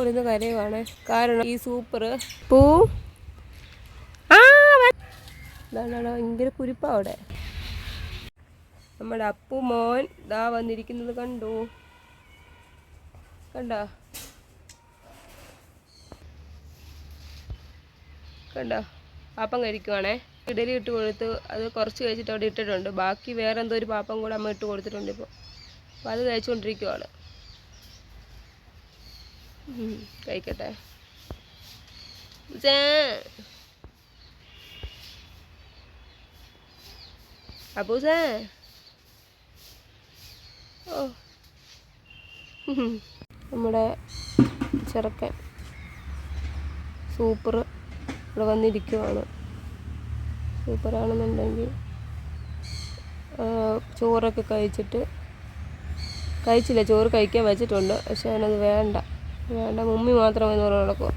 ഓടുന്ന കരയുവാണ്. കാരണം ഈ സൂപ്പർ പൂ. ഇതാണ് ഭയങ്കര കുരിപ്പാ അവിടെ. നമ്മുടെ അപ്പു മോൻ ദാ വന്നിരിക്കുന്നത് കണ്ടു. കണ്ട? കണ്ട? പാപ്പം കഴിക്കുവാണേ. ഇഡലി ഇട്ട് കൊടുത്ത്. അത് കുറച്ച് കഴിച്ചിട്ട് അവിടെ ഇട്ടിട്ടുണ്ട്. ബാക്കി വേറെ എന്തോ ഒരു പാപ്പം കൂടെ അമ്മ ഇട്ട് കൊടുത്തിട്ടുണ്ട് ഇപ്പോൾ അപ്പോൾ അത് കഴിച്ചുകൊണ്ടിരിക്കുവാണ്. കഴിക്കട്ടെ. അപ്പൂസേ ഓ. നമ്മുടെ ചെറുക്കൻ സൂപ്പർ ഇവിടെ വന്നിരിക്കുവാണ്. സൂപ്പറാണെന്നുണ്ടെങ്കിൽ ചോറൊക്കെ കഴിച്ചിട്ട് കഴിച്ചില്ല ചോറ് കഴിക്കാൻ വെച്ചിട്ടുണ്ട്. പക്ഷെ അവനത് വേണ്ട. വേണ്ട മമ്മി മാത്രമേ എന്ന് പറഞ്ഞു നടക്കുക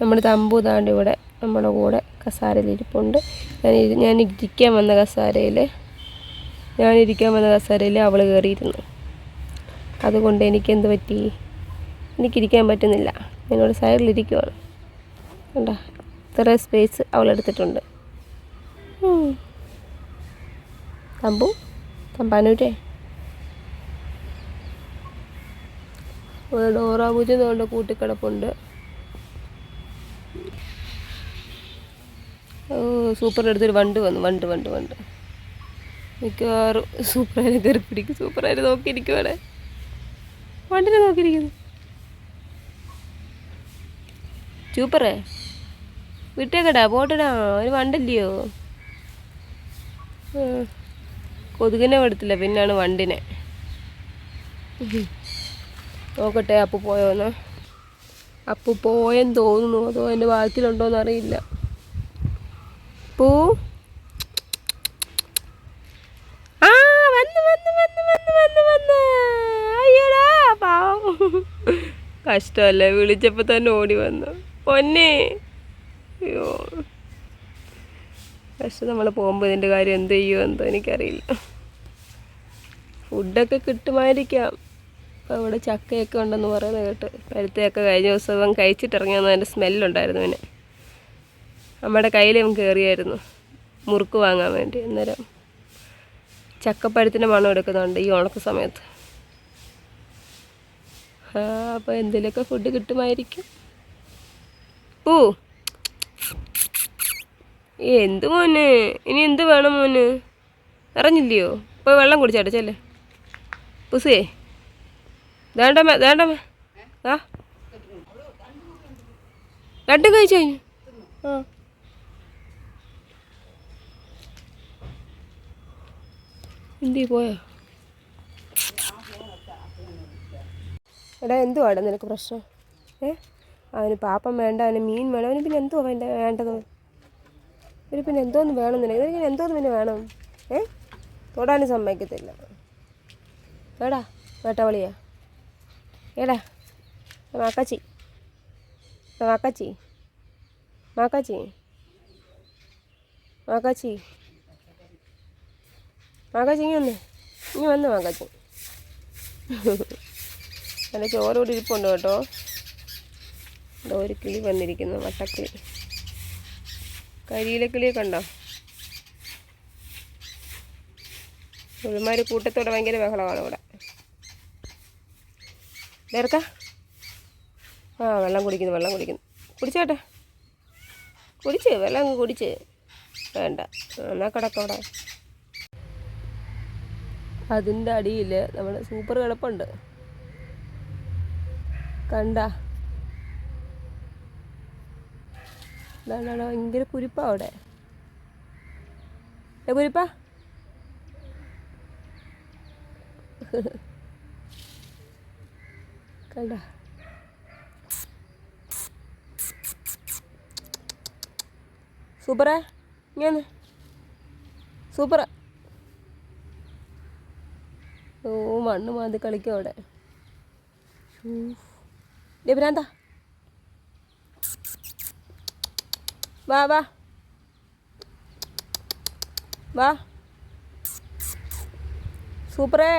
നമ്മുടെ തമ്പു താണ്ട് ഇവിടെ നമ്മുടെ കൂടെ കസാരയിലിരിപ്പുണ്ട്. ഞാൻ ഞാൻ ഇരിക്കാൻ വന്ന കസാരയിൽ ഞാൻ ഇരിക്കാൻ വന്ന കസാരയിൽ അവൾ കയറിയിരുന്നു അതുകൊണ്ട് എനിക്കെന്ത് പറ്റി? എനിക്കിരിക്കാൻ പറ്റുന്നില്ല. എന്നോട് സൈഡിലിരിക്കുവാണ്. കണ്ട? ഇത്ര സ്പേസ് അവളെടുത്തിട്ടുണ്ട് തമ്പു? തമ്പാനൂരേ ഒരു ഡോറാബുജി കൊണ്ട് കൂട്ടിക്കിടപ്പുണ്ട്. സൂപ്പറിന്റെ അടുത്തൊരു വണ്ട് വന്നു. വണ്ട് വണ്ട് വണ്ട്. മിക്കവാറും സൂപ്പറായി കയറി പിടിക്കും സൂപ്പറായിട്ട് നോക്കിയിരിക്കുവാടെ വണ്ടിനെ നോക്കിയിരിക്കുന്നു. സൂപ്പറേ. വിട്ടേക്കടാ പോട്ടടാ. ഒരു വണ്ടില്ലയോ. കൊതുകിനെ വെടുത്തില്ല. പിന്നാണ് വണ്ടിനെ. നോക്കട്ടെ അപ്പു പോയോന്ന്. അപ്പു പോയെന്ന് തോന്നുന്നു. അതോ എന്റെ ബാക്കിലുണ്ടോന്ന് അറിയില്ല പൂ? ആ വന്ന് വന്ന് വന്ന് വന്ന് വന്ന് വന്ന്. അയ്യടാ പാവം. കഷ്ടമല്ലേ വിളിച്ചപ്പോൾ തന്നെ ഓടി വന്നു. പൊന്നെ. അയ്യോ. പക്ഷെ നമ്മൾ പോകുമ്പോൾ ഇതിന്റെ കാര്യം എന്ത് ചെയ്യുമോ എന്തോ എനിക്കറിയില്ല. ഫുഡൊക്കെ കിട്ടുമായിരിക്കാം. അപ്പോൾ ഇവിടെ ചക്കയൊക്കെ ഉണ്ടെന്ന് പറയുന്നത് കേട്ട് പരുത്തയൊക്കെ കഴിഞ്ഞ ദിവസം കഴിച്ചിട്ടിറങ്ങിയെന്ന് അതിന്റെ സ്മെല്ലുണ്ടായിരുന്നു പിന്നെ നമ്മുടെ കയ്യിലും കയറിയായിരുന്നു മുറുക്ക് വാങ്ങാൻ വേണ്ടി. അന്നേരം ചക്കപ്പഴത്തിന്റെ മണം എടുക്കുന്നുണ്ട് ഈ ഉണക്ക സമയത്ത്. അപ്പോൾ എന്തെങ്കിലുമൊക്കെ ഫുഡ് കിട്ടുമായിരിക്കും. പൂ. എന്ത് മോന്? ഇനി എന്ത് വേണം മോന്? അറിഞ്ഞില്ലയോ? ഇപ്പോൾ വെള്ളം കുടിച്ചാട്ടെ ചെല്ലേ പുസേ വേണ്ടമ്മ വേണ്ടമ്മ ആ രണ്ടും കഴിച്ചു കഴിഞ്ഞു. ആ. എന്തി പോയോ? എടാ എന്തുവാടാ നിനക്ക് പ്രശ്നം? ഏ? അവന് പാപ്പം വേണ്ട അവന് മീൻ വേണം. അവന് പിന്നെ എന്തുവാ വേണ്ട വേണ്ടത്? ഒരു പിന്നെ എന്തോന്ന് വേണം നിനക്ക്? നിനക്ക് എന്തോന്ന് പിന്നെ വേണം? ഏ? തൊടാനും സമ്മതിക്കത്തില്ല. എടാ വേട്ടവളിയാ എടാ മാക്കാച്ചി മാക്കാച്ചി മാക്കാച്ചി മാക്കാച്ചി മാക്കാച്ചി ഇങ്ങനെ വന്ന് ഇനി വന്ന് മാക്കാച്ചി നല്ല ചോറ് കൂടി ഇരിപ്പുണ്ട് കേട്ടോ. ഇതാ ഒരു കിളി വന്നിരിക്കുന്നു വട്ടക്കിളി. കരിയിലെ കിളിയൊക്കെ ഉണ്ടോ ഒരുമാതിരി കൂട്ടത്തോടെ ഭയങ്കര ബഹളമാണ് ഇവിടെ. നേർക്ക ആ വെള്ളം കുടിക്കുന്നു വെള്ളം കുടിക്കുന്നു. കുടിച്ചോട്ടെ? കുടിച്ച് വെള്ളം അങ്ങ് കുടിച്ച്. വേണ്ട. എന്നാ കിടക്കവിടെ അതിന്റെ അടിയിൽ നമ്മുടെ സൂപ്പർ കിടപ്പുണ്ട്. കണ്ട? ഇതാണ് ഭയങ്കര കുരിപ്പാ അവിടെ. കുരിപ്പാ? കണ്ട സൂപ്പറേ ഇങ്ങനെ സൂപ്പർ ഓ മണ്ണ് മാന്തി കളിക്കും അവിടെ. ഭ്രാന്ത. വാ വാ. വാ. സൂപ്പറേ.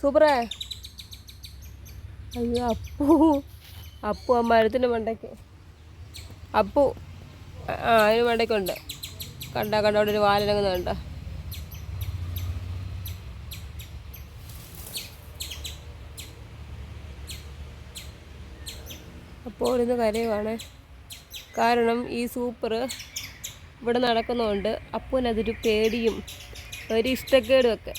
സൂപ്പറേ. അയ്യോ അപ്പു. അപ്പു ആ മരത്തിന്റെ മണ്ടയ്ക്ക്. അപ്പു ആ അതിന് മണ്ടയ്ക്കുണ്ട്. കണ്ട കണ്ട അവിടെ ഒരു വാലിനങ്ങുന്ന കണ്ട. അപ്പോൾ ഇന്ന് കരയുവാണ്. കാരണം ഈ സൂപ്പർ ഇവിടെ നടക്കുന്നതുകൊണ്ട് അപ്പുവിനതൊരു പേടിയും ഒരു ഇഷ്ടക്കേടും ഒക്കെ.